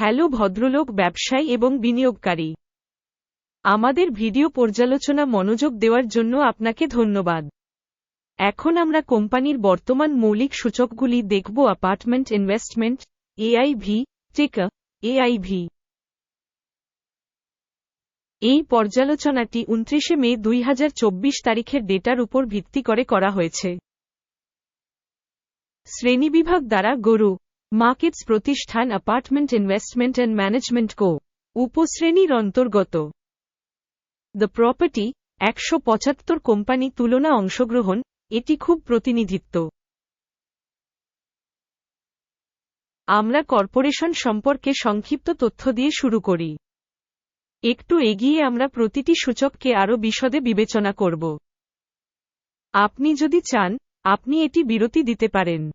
Hello ভদ্রলোক, ব্যবসায়ী এবং বিনিয়োগকারী। আমাদের ভিডিও পর্যালোচনা মনোযোগ দেওয়ার জন্য আপনাকে ধন্যবাদ। এখন আমরা কোম্পানির বর্তমান মৌলিক সূচকগুলি দেখব। অ্যাপার্টমেন্ট ইনভেস্টমেন্ট এআইভি টেকা এআইভি এই পর্যালোচনাটি উনত্রিশে মে দুই হাজার চব্বিশ তারিখের ডেটার উপর ভিত্তি করে করা হয়েছে। শ্রেণীবিভাগ দ্বারা গরু মার্কেটস প্রতিষ্ঠান, apartment investment and management co. উপশ্রেণীর অন্তর্গত। দ্য প্রপার্টি, একশো পঁচাত্তর কোম্পানি তুলনা অংশগ্রহণ, এটি খুব প্রতিনিধিত্ব। আমরা কর্পোরেশন সম্পর্কে সংক্ষিপ্ত তথ্য দিয়ে শুরু করি। একটু এগিয়ে আমরা প্রতিটি সূচককে আরও বিশদে বিবেচনা করব। আপনি যদি চান, আপনি এটি বিরতি দিতে পারেন।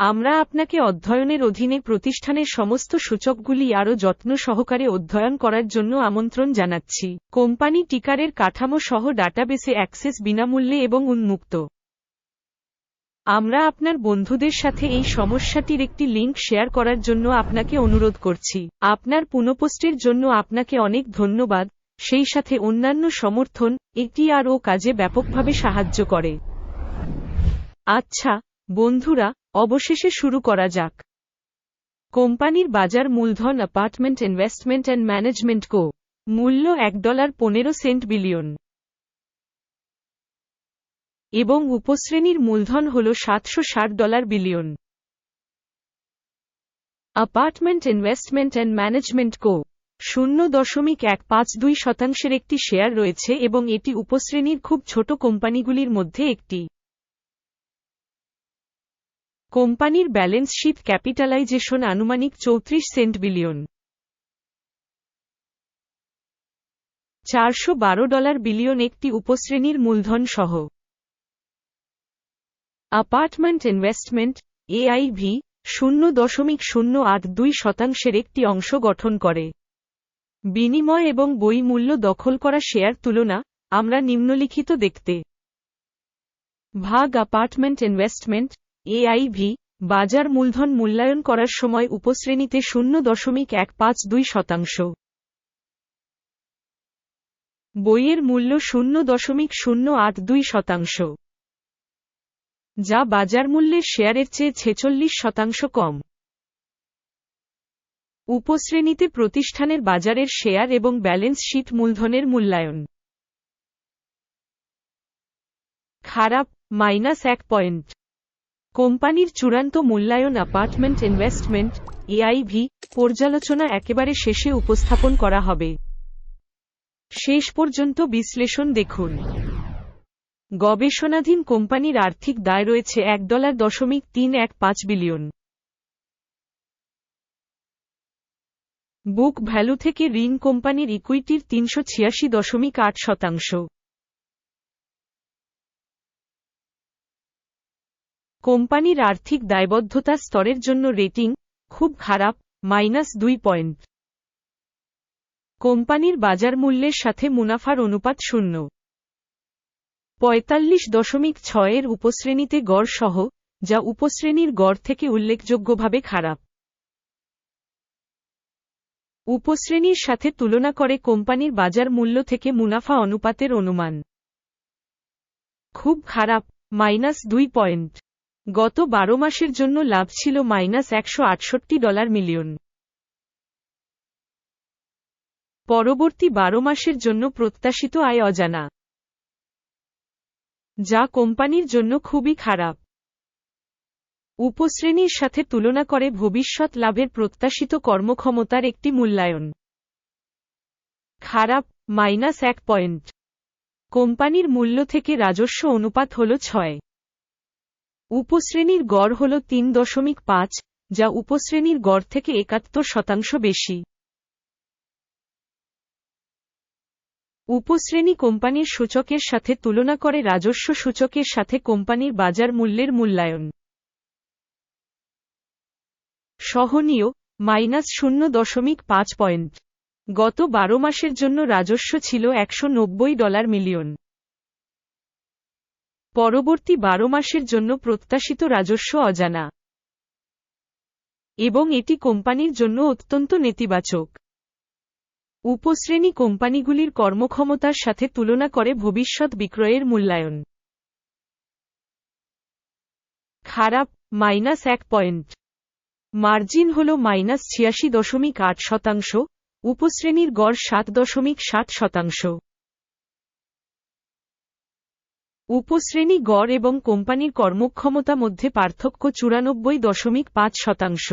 আমরা আপনাকে অধ্যয়নের অধীনে প্রতিষ্ঠানের সমস্ত সূচকগুলি আরও যত্ন সহকারে অধ্যয়ন করার জন্য আমন্ত্রণ জানাচ্ছি। কোম্পানি টিকারের কাঠামো সহ ডাটাবেসে অ্যাক্সেস বিনামূল্যে এবং উন্মুক্ত। আমরা আপনার বন্ধুদের সাথে এই সমস্যাটির একটি লিঙ্ক শেয়ার করার জন্য আপনাকে অনুরোধ করছি। আপনার পুনঃপোস্টের জন্য আপনাকে অনেক ধন্যবাদ। সেই সাথে অন্যান্য সমর্থন এটি আর ও কাজে ব্যাপকভাবে সাহায্য করে। আচ্ছা বন্ধুরা অবশেষে শুরু করা যাক। কোম্পানির বাজার মূলধন apartment investment and management co. মূল্য এক ডলার পনেরো সেন্ট বিলিয়ন। এবং উপশ্রেণীর মূলধন হল সাতশো ষাট dollar billion. Apartment investment and management co. শূন্য দশমিক এক পাঁচ দুই শতাংশের একটি শেয়ার রয়েছে এবং এটি উপশ্রেণীর খুব ছোট কোম্পানিগুলির মধ্যে একটি। কোম্পানির ব্যালেন্স শিট ক্যাপিটালাইজেশন আনুমানিক চৌত্রিশ সেন্ট বিলিয়ন চারশো বারো ডলার বিলিয়ন একটি উপশ্রেণীর মূলধন সহ। অ্যাপার্টমেন্ট ইনভেস্টমেন্ট এআইভি শূন্য দশমিক শূন্য আট দুই শতাংশের একটি অংশ গঠন করে। বিনিময় এবং বই মূল্য দখল করা শেয়ার তুলনা, আমরা নিম্নলিখিত দেখতে। ভাগ অ্যাপার্টমেন্ট ইনভেস্টমেন্ট এআইভি, বাজার মূলধন মূল্যায়ন করার সময় উপশ্রেণীতে শূন্য দশমিক এক পাঁচ দুই শতাংশ। বইয়ের মূল্য শূন্য দশমিক শূন্য আট দুই শতাংশ। যা বাজার মূল্যের শেয়ারের চেয়ে ছেচল্লিশ শতাংশ কম। উপশ্রেণীতে প্রতিষ্ঠানের বাজারের শেয়ার এবং ব্যালেন্স শিট মূলধনের মূল্যায়ন। খারাপ, মাইনাস এক পয়েন্ট। কোম্পানির চূড়ান্ত মূল্যায়ন অ্যাপার্টমেন্ট ইনভেস্টমেন্ট এআইভি পর্যালোচনা একেবারে শেষে উপস্থাপন করা হবে। শেষ পর্যন্ত বিশ্লেষণ দেখুন। গবেষণাধীন কোম্পানির আর্থিক দায় রয়েছে এক ডলার দশমিক তিন এক পাঁচ বিলিয়ন। বুক ভ্যালু থেকে ঋণ কোম্পানির ইকুইটির তিনশো ছিয়াশি দশমিক আট শতাংশ। কোম্পানির আর্থিক দায়বদ্ধতা স্তরের জন্য রেটিং খুব খারাপ, মাইনাস দুই পয়েন্ট। কোম্পানির বাজার মূল্যের সাথে মুনাফার অনুপাত শূন্য। পঁয়তাল্লিশ দশমিক ছয়ের উপশ্রেণীতে গড় সহ, যা উপশ্রেণীর গড় থেকে উল্লেখযোগ্যভাবে খারাপ। উপশ্রেণীর সাথে তুলনা করে কোম্পানির বাজার মূল্য থেকে মুনাফা অনুপাতের অনুমান। খুব খারাপ, মাইনাস দুই পয়েন্ট। গত বারো মাসের জন্য লাভ ছিল মাইনাস একশো আটষট্টি ডলার মিলিয়ন। পরবর্তী বারো মাসের জন্য প্রত্যাশিত আয় অজানা। যা কোম্পানির জন্য খুবই খারাপ। উপশ্রেণীর সাথে তুলনা করে ভবিষ্যৎ লাভের প্রত্যাশিত কর্মক্ষমতার একটি মূল্যায়ন। খারাপ, মাইনাস এক পয়েন্ট। কোম্পানির মূল্য থেকে রাজস্ব অনুপাত হল ছয়। উপশ্রেণীর গড় হল তিন দশমিক পাঁচ, যা উপশ্রেণীর গড় থেকে একাত্তর শতাংশ বেশি। উপশ্রেণী কোম্পানির সূচকের সাথে তুলনা করে রাজস্ব সূচকের সাথে কোম্পানির বাজার মূল্যের মূল্যায়ন। সহনীয়, মাইনাস শূন্য দশমিক পাঁচ পয়েন্ট। গত বারো মাসের জন্য রাজস্ব ছিল একশো নব্বই ডলার মিলিয়ন। পরবর্তী বারো মাসের জন্য প্রত্যাশিত রাজস্ব অজানা। এবং এটি কোম্পানির জন্য অত্যন্ত নেতিবাচক। উপশ্রেণী কোম্পানিগুলির কর্মক্ষমতার সাথে তুলনা করে ভবিষ্যৎ বিক্রয়ের মূল্যায়ন। খারাপ, মাইনাস এক পয়েন্ট। মার্জিন হল মাইনাস ছিয়াশি দশমিক আট শতাংশ, উপশ্রেণীর গড় সাত দশমিক ষাট শতাংশ। উপশ্রেণী গড় এবং কোম্পানির কর্মক্ষমতা মধ্যে পার্থক্য চুরানব্বই দশমিক পাঁচ শতাংশ।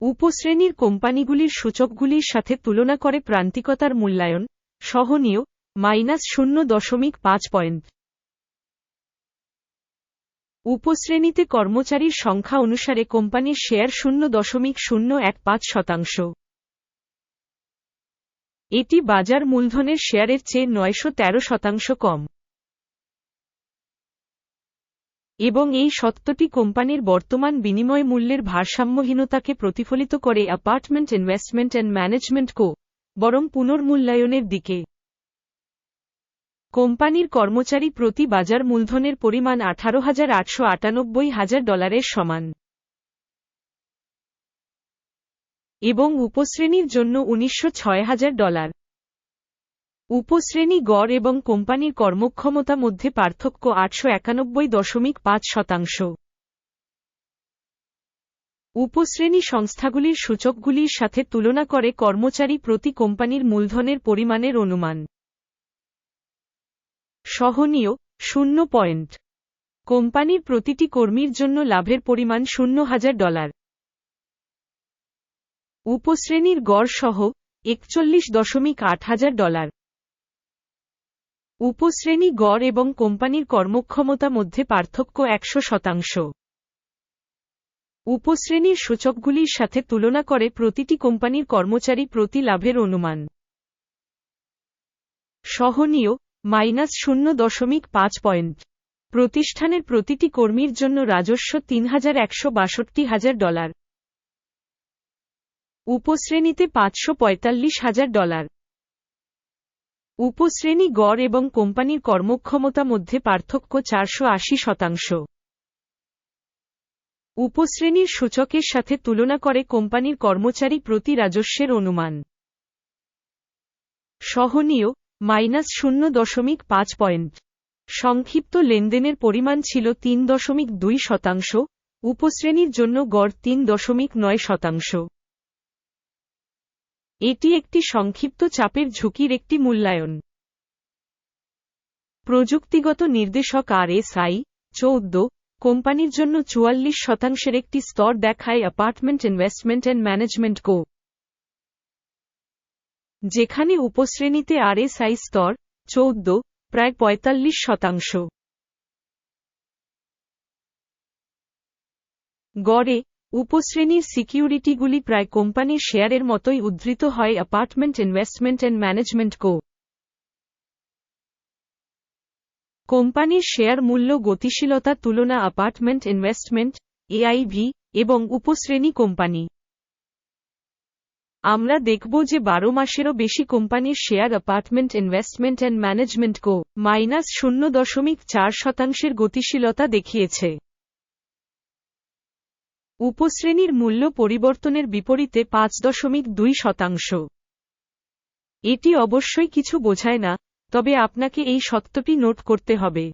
উপশ্রেণীর কোম্পানিগুলির সূচকগুলির সাথে তুলনা করে প্রান্তিকতার মূল্যায়ন, সহনীয়, মাইনাস শূন্য দশমিক পাঁচ পয়েন্ট। উপশ্রেণীতে কর্মচারীর সংখ্যা অনুসারে কোম্পানির শেয়ার শূন্য দশমিক শূন্য এক পাঁচ শতাংশ। এটি বাজার মূলধনের শেয়ারের চেয়ে নয়শো তেরো শতাংশ কম। এবং এই সত্যটি কোম্পানির বর্তমান বিনিময় মূল্যের ভারসাম্যহীনতাকে প্রতিফলিত করে apartment investment and management co, বরং পুনর্মূল্যায়নের দিকে। কোম্পানির কর্মচারী প্রতি বাজার মূলধনের পরিমাণ আঠারো হাজার আটশো আটানব্বই হাজার ডলারের সমান। এবং উপশ্রেণীর জন্য উনিশশো হাজার ডলার। উপশ্রেণী গড় এবং কোম্পানির কর্মক্ষমতা মধ্যে পার্থক্য আটশো একানব্বই দশমিক পাঁচ শতাংশ। উপশ্রেণী সংস্থাগুলির সূচকগুলির সাথে তুলনা করে কর্মচারী প্রতি কোম্পানির মূলধনের পরিমাণের অনুমান। সহনীয়, শূন্য পয়েন্ট। কোম্পানির প্রতিটি কর্মীর জন্য লাভের পরিমাণ শূন্য হাজার ডলার। উপশ্রেণীর গড় সহ একচল্লিশ দশমিক আট হাজার ডলার। উপশ্রেণী গড় এবং কোম্পানির কর্মক্ষমতা মধ্যে পার্থক্য একশো শতাংশ। উপশ্রেণীর সূচকগুলির সাথে তুলনা করে প্রতিটি কোম্পানির কর্মচারী প্রতি লাভের অনুমান। সহনীয়, মাইনাস শূন্য দশমিক পাঁচ পয়েন্ট। প্রতিষ্ঠানের প্রতিটি কর্মীর জন্য রাজস্ব তিন হাজার একশো বাষট্টি হাজার ডলার। উপশ্রেণীতে পাঁচশো হাজার ডলার। উপশ্রেণী গড় এবং কোম্পানির কর্মক্ষমতা মধ্যে পার্থক্য চারশো আশি শতাংশ। উপশ্রেণীর সূচকের সাথে তুলনা করে কোম্পানির কর্মচারী প্রতি রাজস্বের অনুমান। সহনীয়, মাইনাস শূন্য দশমিক পাঁচ পয়েন্ট। সংক্ষিপ্ত লেনদেনের পরিমাণ ছিল তিন দশমিক দুই শতাংশ, উপশ্রেণীর জন্য গড় তিন দশমিক নয় শতাংশ। এটি একটি সংক্ষিপ্ত চাপের ঝুঁকির একটি মূল্যায়ন। প্রযুক্তিগত নির্দেশক আর এস আই চৌদ্দ, কোম্পানির জন্য চুয়াল্লিশ শতাংশের একটি স্তর দেখায় apartment investment and management co. যেখানে উপশ্রেণীতে আর এস আই স্তর, চৌদ্দ, প্রায় পঁয়তাল্লিশ শতাংশ। গড়ে উপশ্রেণীর সিকিউরিটিগুলি প্রায় কোম্পানির শেয়ারের মতোই উদ্ধৃত হয় apartment investment and management co. কোম্পানির শেয়ার মূল্য গতিশীলতা তুলনা অ্যাপার্টমেন্ট ইনভেস্টমেন্ট এআইভি এবং উপশ্রেণী কোম্পানি। আমরা দেখব যে বারো মাসেরও বেশি কোম্পানির share apartment investment and management co, minus শূন্য দশমিক চার শতাংশের গতিশীলতা দেখিয়েছে। উপশ্রেণীর মূল্য পরিবর্তনের বিপরীতে পাঁচ দশমিক দুই শতাংশ। এটি অবশ্যই কিছু বোঝায় না, তবে আপনাকে এই সত্যটি নোট করতে হবে।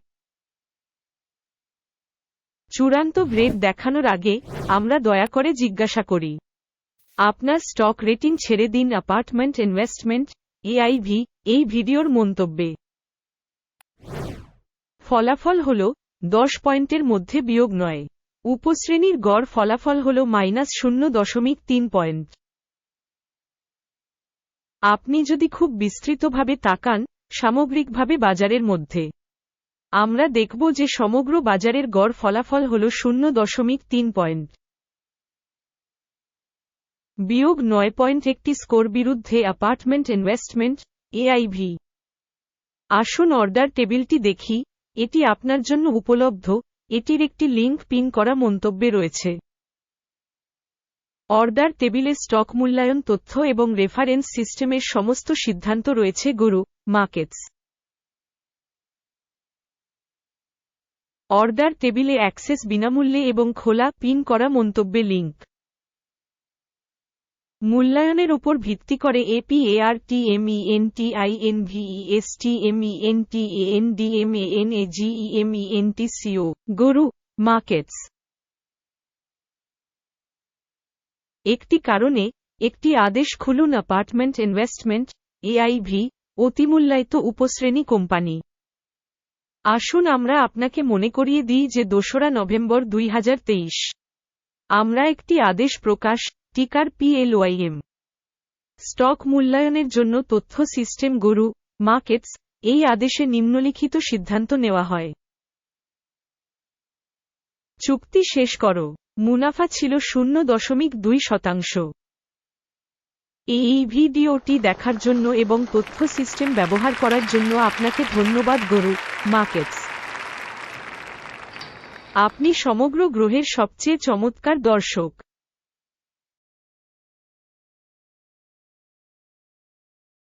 চূড়ান্ত গ্রেড দেখানোর আগে আমরা দয়া করে জিজ্ঞাসা করি, আপনার স্টক রেটিং ছেড়ে দিন অ্যাপার্টমেন্ট ইনভেস্টমেন্ট এআইভি এই ভিডিওর মন্তব্যে। ফলাফল হল দশ পয়েন্টের মধ্যে বিয়োগ নয়। উপশ্রেণীর গড় ফলাফল হল মাইনাস শূন্য দশমিক তিন পয়েন্ট। আপনি যদি খুব বিস্তৃতভাবে তাকান, সামগ্রিকভাবে বাজারের মধ্যে। আমরা দেখব যে সমগ্র বাজারের গড় ফলাফল হল শূন্য দশমিক তিন পয়েন্ট। বিয়োগ নয় পয়েন্ট একটি স্কোর বিরুদ্ধে অ্যাপার্টমেন্ট ইনভেস্টমেন্ট এআইভি আসুন অর্ডার টেবিলটি দেখি, এটি আপনার জন্য উপলব্ধ। এটির একটি লিঙ্ক পিন করা মন্তব্যে রয়েছে। অর্ডার টেবিলে স্টক মূল্যায়ন তথ্য এবং রেফারেন্স সিস্টেমের সমস্ত সিদ্ধান্ত রয়েছে গুরু, মার্কেটস। অর্ডার টেবিলে অ্যাক্সেস বিনামূল্যে এবং খোলা পিন করা মন্তব্যে লিঙ্ক। মূল্যায়নের উপর ভিত্তি করে এপিএআরটিএমইএনটিআইএনভিইএসটিএমইএনটিএএনডিএমএএনএজিইএমইএনটিসিও গরু মার্কেটস একটি কারণে, একটি আদেশ খুলুন অ্যাপার্টমেন্ট ইনভেস্টমেন্ট এআইভি অতিমূল্যায়িত উপশ্রেণী কোম্পানি। আসুন আমরা আপনাকে মনে করিয়ে দিই যে দোসরা নভেম্বর দুই হাজার তেইশ। আমরা একটি আদেশ প্রকাশ টিকার পিএলওয়াইএম স্টক মূল্যায়নের জন্য তথ্য সিস্টেম গরু, মার্কেটস, এই আদেশে নিম্নলিখিত সিদ্ধান্ত নেওয়া হয়। চুক্তি শেষ করো। মুনাফা ছিল শূন্য দশমিক দুই শতাংশ। এই ভিডিওটি দেখার জন্য এবং তথ্য সিস্টেম ব্যবহার করার জন্য আপনাকে ধন্যবাদ গরু, মার্কেটস। আপনি সমগ্র গ্রহের সবচেয়ে চমৎকার দর্শক।